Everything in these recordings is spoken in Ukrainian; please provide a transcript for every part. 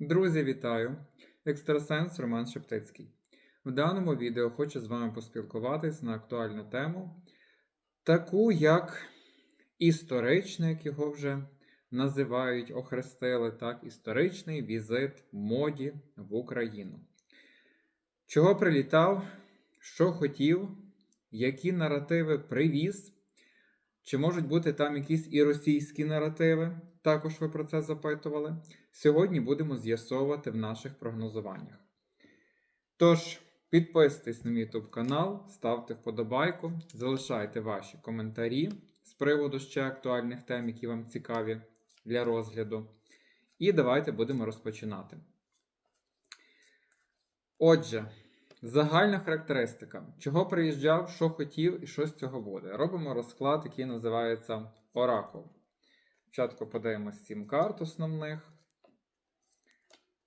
Друзі, вітаю! Екстрасенс Роман Шептицький. В даному відео хочу з вами поспілкуватись на актуальну тему, таку як історичний, як його вже називають, охрестили, так, історичний візит моді в Україну. Чого прилітав, що хотів, які наративи привіз, чи можуть бути там якісь і російські наративи? Також ви про це запитували. Сьогодні будемо з'ясовувати в наших прогнозуваннях. Тож, підписуйтесь на мій YouTube канал, ставте вподобайку, залишайте ваші коментарі з приводу ще актуальних тем, які вам цікаві для розгляду. І давайте будемо розпочинати. Отже, загальна характеристика. Чого приїжджав, що хотів і що з цього буде. Робимо розклад, який називається Оракул. Спочатку подивимось 7 карт основних.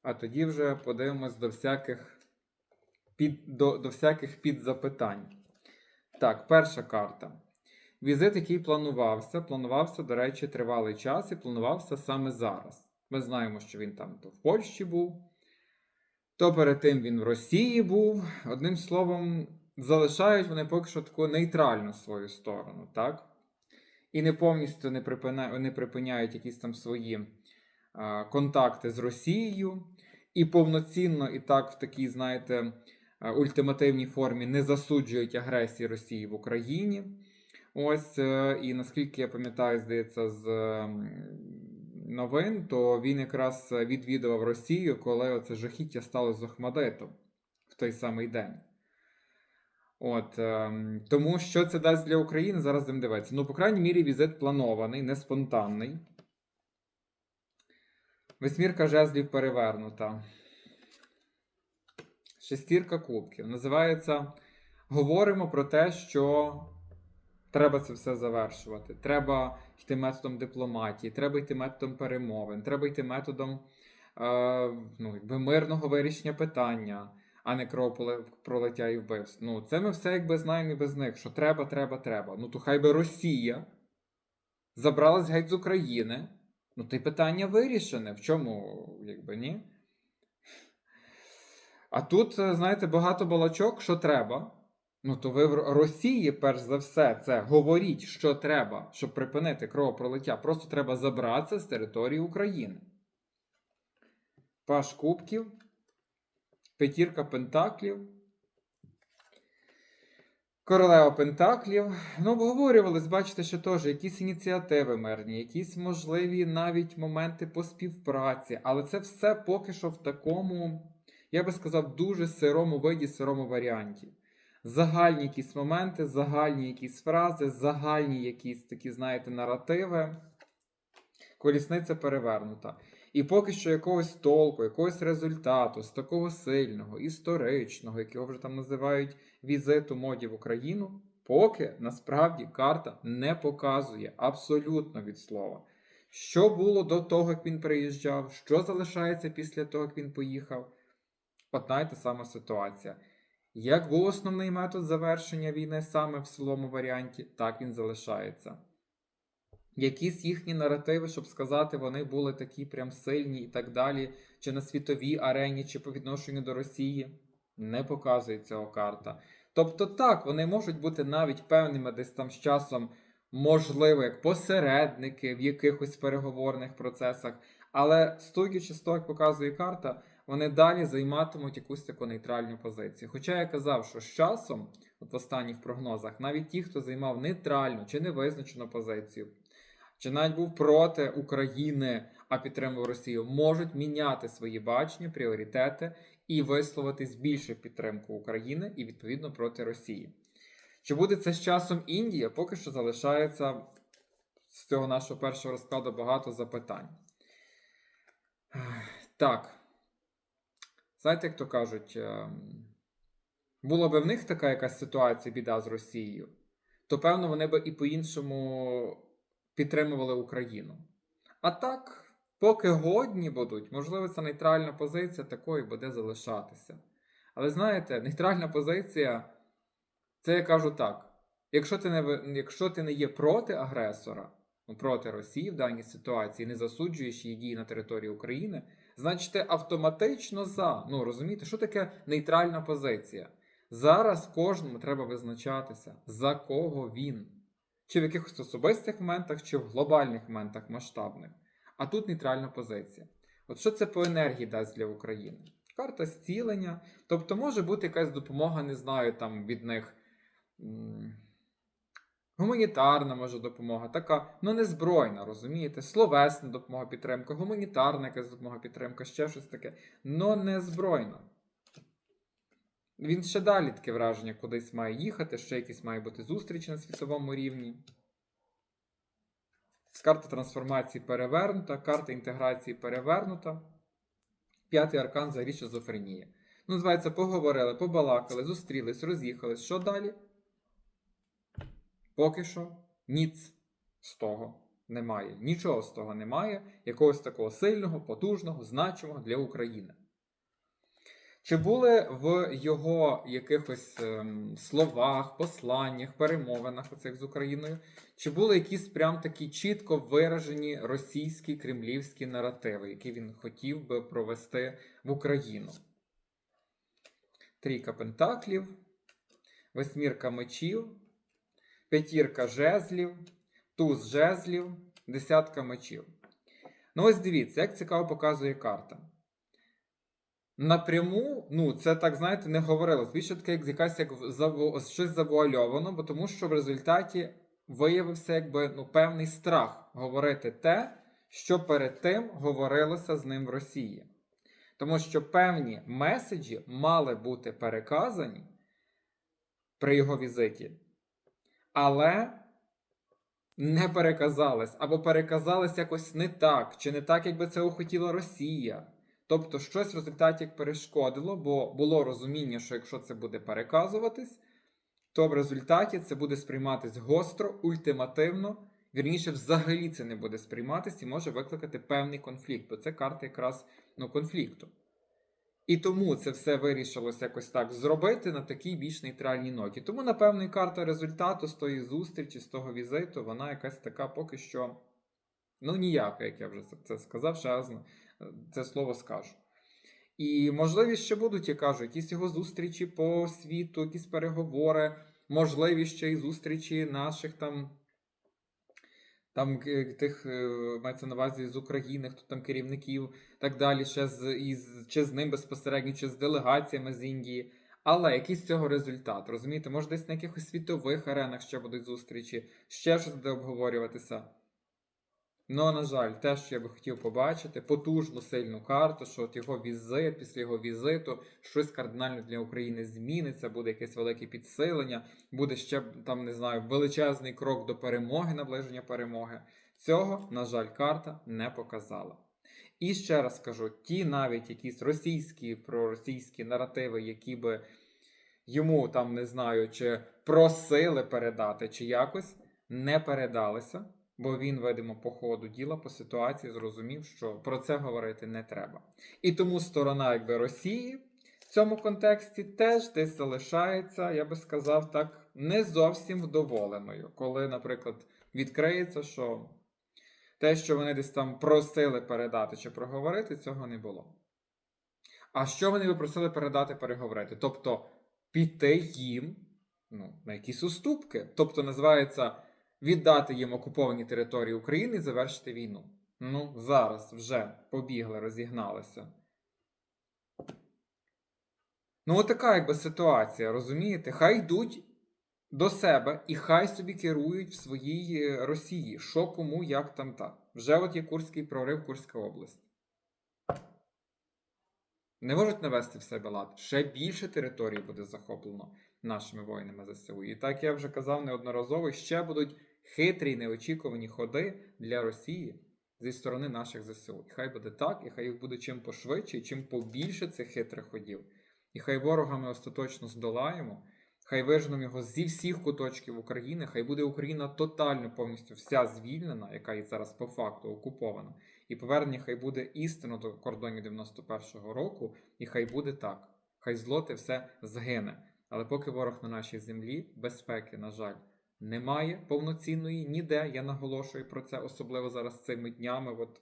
А тоді вже подивимось до всяких під, до, до всяких підзапитань. Так, перша карта. Візит, який планувався, планувався, до речі, тривалий час і планувався саме зараз. Ми знаємо, що він там то в Польщі був, то перед тим він в Росії був. Одним словом, залишають вони поки що таку нейтральну свою сторону, так? І не повністю не, припина... не припиняють якісь там свої а, контакти з Росією, і повноцінно, і так в такій, знаєте, ультимативній формі не засуджують агресії Росії в Україні. Ось, е, і наскільки я пам'ятаю, здається, з новин, то він якраз відвідував Росію, коли оце жахіття стало з Охмадитом в той самий день. От, ем, тому що це дасть для України, зараз будемо дивитися. Ну, по крайній мірі, візит планований, не спонтанний. Восьмірка жезлів перевернута. Шестірка кубків. Називається Говоримо про те, що треба це все завершувати. Треба йти методом дипломатії, треба йти методом перемовин, треба йти методом е, ну, якби мирного вирішення питання а не кровопролиття і вбивств. Ну, це ми все якби знаємо і без них, що треба, треба, треба. Ну, то хай би Росія забралась геть з України. Ну, ти питання вирішене. В чому, якби ні? А тут, е, знаєте, багато балачок, що треба. Ну, то ви в Росії, перш за все, це говоріть, що треба, щоб припинити кровопролиття. Просто треба забратися з території України. Паш Кубків. П'ятірка Пентаклів. Королева Пентаклів. Ну, обговорювались, бачите, що теж якісь ініціативи мирні, якісь можливі навіть моменти по співпраці. Але це все поки що в такому, я би сказав, дуже сирому виді, сирому варіанті. Загальні якісь моменти, загальні якісь фрази, загальні якісь такі, знаєте, наративи. Колісниця перевернута. І поки що якогось толку, якогось результату з такого сильного, історичного, якого вже там називають візиту моді в Україну, поки насправді карта не показує абсолютно від слова. Що було до того, як він приїжджав, що залишається після того, як він поїхав. Одна й та сама ситуація. Як був основний метод завершення війни саме в силовому варіанті, так він залишається якісь їхні наративи, щоб сказати, вони були такі прям сильні і так далі, чи на світовій арені, чи по відношенню до Росії, не показує цього карта. Тобто, так, вони можуть бути навіть певними десь там з часом, можливо, як посередники в якихось переговорних процесах, але стуючи з того, як показує карта, вони далі займатимуть якусь таку нейтральну позицію. Хоча я казав, що з часом, от в останніх прогнозах, навіть ті, хто займав нейтральну чи невизначену позицію, чи навіть був проти України, а підтримував Росію, можуть міняти свої бачення, пріоритети і висловитись більше підтримку України і відповідно проти Росії. Чи буде це з часом Індія? Поки що залишається з цього нашого першого розкладу багато запитань. Так. Знаєте, як то кажуть, ем, була би в них така якась ситуація, біда з Росією, то певно вони би і по-іншому підтримували Україну. А так, поки годні будуть, можливо, ця нейтральна позиція такою буде залишатися. Але знаєте, нейтральна позиція це я кажу так: якщо ти не якщо ти не є проти агресора, ну, проти Росії в даній ситуації, не засуджуєш її дії на території України, значить ти автоматично за. Ну розумієте, що таке нейтральна позиція? Зараз кожному треба визначатися, за кого він. Чи в якихось особистих моментах, чи в глобальних моментах масштабних. А тут нейтральна позиція. От що це по енергії дасть для України? Карта зцілення. Тобто може бути якась допомога, не знаю, там від них. Гуманітарна може допомога, така, ну не збройна, розумієте? Словесна допомога, підтримка, гуманітарна якась допомога, підтримка, ще щось таке, но не збройна. Він ще далі таке враження кудись має їхати, ще якісь має бути зустрічі на світовому рівні. Карта трансформації перевернута, карта інтеграції перевернута. П'ятий аркан взагалі шизофренія. Ну, називається, поговорили, побалакали, зустрілись, роз'їхались. Що далі? Поки що ніц з того немає. Нічого з того немає, якогось такого сильного, потужного, значимого для України. Чи були в його якихось ем, словах, посланнях, перемовинах оцих з Україною, чи були якісь прям такі чітко виражені російські кремлівські наративи, які він хотів би провести в Україну? Трійка пентаклів, восьмірка мечів, п'ятірка жезлів, туз жезлів, десятка мечів. Ну, ось дивіться, як цікаво показує карта. Напряму, ну, це так, знаєте, не говорилось. Більше таке, як якась як заво... щось завуальовано, бо тому що в результаті виявився якби ну, певний страх говорити те, що перед тим говорилося з ним в Росії. Тому що певні меседжі мали бути переказані при його візиті, але не переказались, або переказались якось не так, чи не так, якби це хотіла Росія. Тобто щось в результаті перешкодило, бо було розуміння, що якщо це буде переказуватись, то в результаті це буде сприйматись гостро, ультимативно. Вірніше, взагалі це не буде сприйматись і може викликати певний конфлікт, бо це карта якраз ну, конфлікту. І тому це все вирішилось якось так зробити на такій більш нейтральній ноті. Тому, напевно, і карта результату з тої зустрічі, з того візиту, вона якась така поки що ну ніяка, як я вже це сказав, ще раз це слово скажу. І можливі ще будуть, я кажу, якісь його зустрічі по світу, якісь переговори, можливі ще й зустрічі наших там. Там е, тих е, мається на увазі з України, хто там керівників, так далі, ще з із чи з ним безпосередньо, чи з делегаціями з Індії. Але якийсь цього результат, розумієте, може десь на якихось світових аренах ще будуть зустрічі, ще щось буде обговорюватися. Ну, на жаль, те, що я би хотів побачити, потужну сильну карту, що от його візит, після його візиту щось кардинально для України зміниться, буде якесь велике підсилення, буде ще там, не знаю, величезний крок до перемоги, наближення перемоги. Цього, на жаль, карта не показала. І ще раз кажу: ті навіть якісь російські проросійські наративи, які би йому там не знаю, чи просили передати, чи якось не передалися бо він, видимо, по ходу діла, по ситуації зрозумів, що про це говорити не треба. І тому сторона, якби Росії в цьому контексті теж десь залишається, я би сказав так, не зовсім вдоволеною, коли, наприклад, відкриється, що те, що вони десь там просили передати чи проговорити, цього не було. А що вони би просили передати, переговорити? Тобто піти їм ну, на якісь уступки. Тобто, називається віддати їм окуповані території України і завершити війну. Ну, зараз вже побігли, розігналися. Ну, отака якби ситуація, розумієте? Хай йдуть до себе і хай собі керують в своїй е, Росії. Що кому, як там так. Вже от є Курський прорив, Курська область. Не можуть навести в себе лад. Ще більше території буде захоплено нашими воїнами ЗСУ. І так я вже казав неодноразово, ще будуть хитрі неочікувані ходи для Росії зі сторони наших ЗСУ. І хай буде так, і хай їх буде чим пошвидше, і чим побільше цих хитрих ходів. І хай ворога ми остаточно здолаємо, хай вижнемо його зі всіх куточків України, хай буде Україна тотально повністю вся звільнена, яка і зараз по факту окупована. І повернення хай буде істинно до кордонів 91-го року, і хай буде так. Хай злоти все згине. Але поки ворог на нашій землі, безпеки, на жаль, немає повноцінної ніде. Я наголошую про це, особливо зараз цими днями. От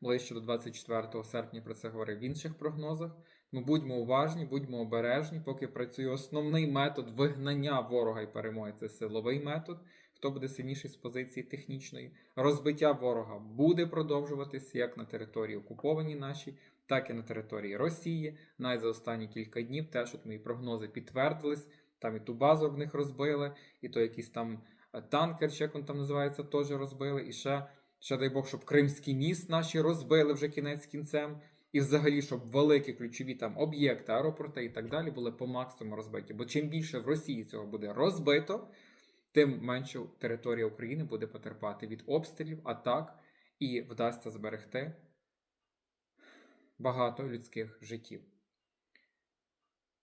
ближче до 24 серпня про це говорив в інших прогнозах. Ми будьмо уважні, будьмо обережні, поки працює основний метод вигнання ворога і перемоги це силовий метод. Хто буде сильніший з позиції технічної? Розбиття ворога буде продовжуватися як на території окупованій нашій, так і на території Росії. Навіть за останні кілька днів теж от мої прогнози підтвердились. Там і ту базу в них розбили, і то якийсь там е, танкер, чи як він там називається, теж розбили. І ще, ще дай Бог, щоб Кримський міст наші розбили вже кінець кінцем. І взагалі, щоб великі ключові там об'єкти, аеропорти і так далі були по максимуму розбиті. Бо чим більше в Росії цього буде розбито, тим менше територія України буде потерпати від обстрілів, атак і вдасться зберегти багато людських життів.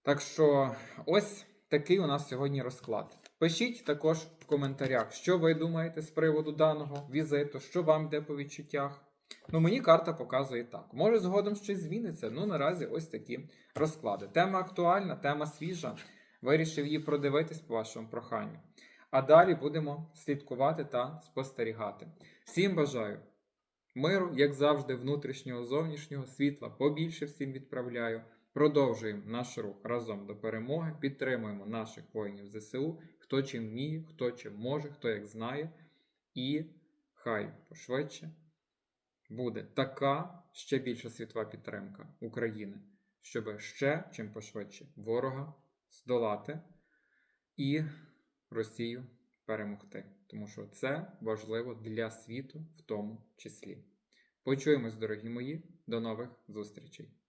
Так що ось такий у нас сьогодні розклад. Пишіть також в коментарях, що ви думаєте з приводу даного візиту, що вам йде по відчуттях. Ну, мені карта показує так. Може, згодом щось зміниться. Ну, наразі ось такі розклади. Тема актуальна, тема свіжа. Вирішив її продивитись по вашому проханню. А далі будемо слідкувати та спостерігати. Всім бажаю миру, як завжди, внутрішнього, зовнішнього світла. Побільше всім відправляю. Продовжуємо наш рух разом до перемоги. Підтримуємо наших воїнів ЗСУ, хто чим вміє, хто чим може, хто як знає. І хай пошвидше буде така ще більша світова підтримка України, щоб ще чим пошвидше ворога здолати і Росію перемогти. Тому що це важливо для світу в тому числі. Почуємось, дорогі мої, до нових зустрічей!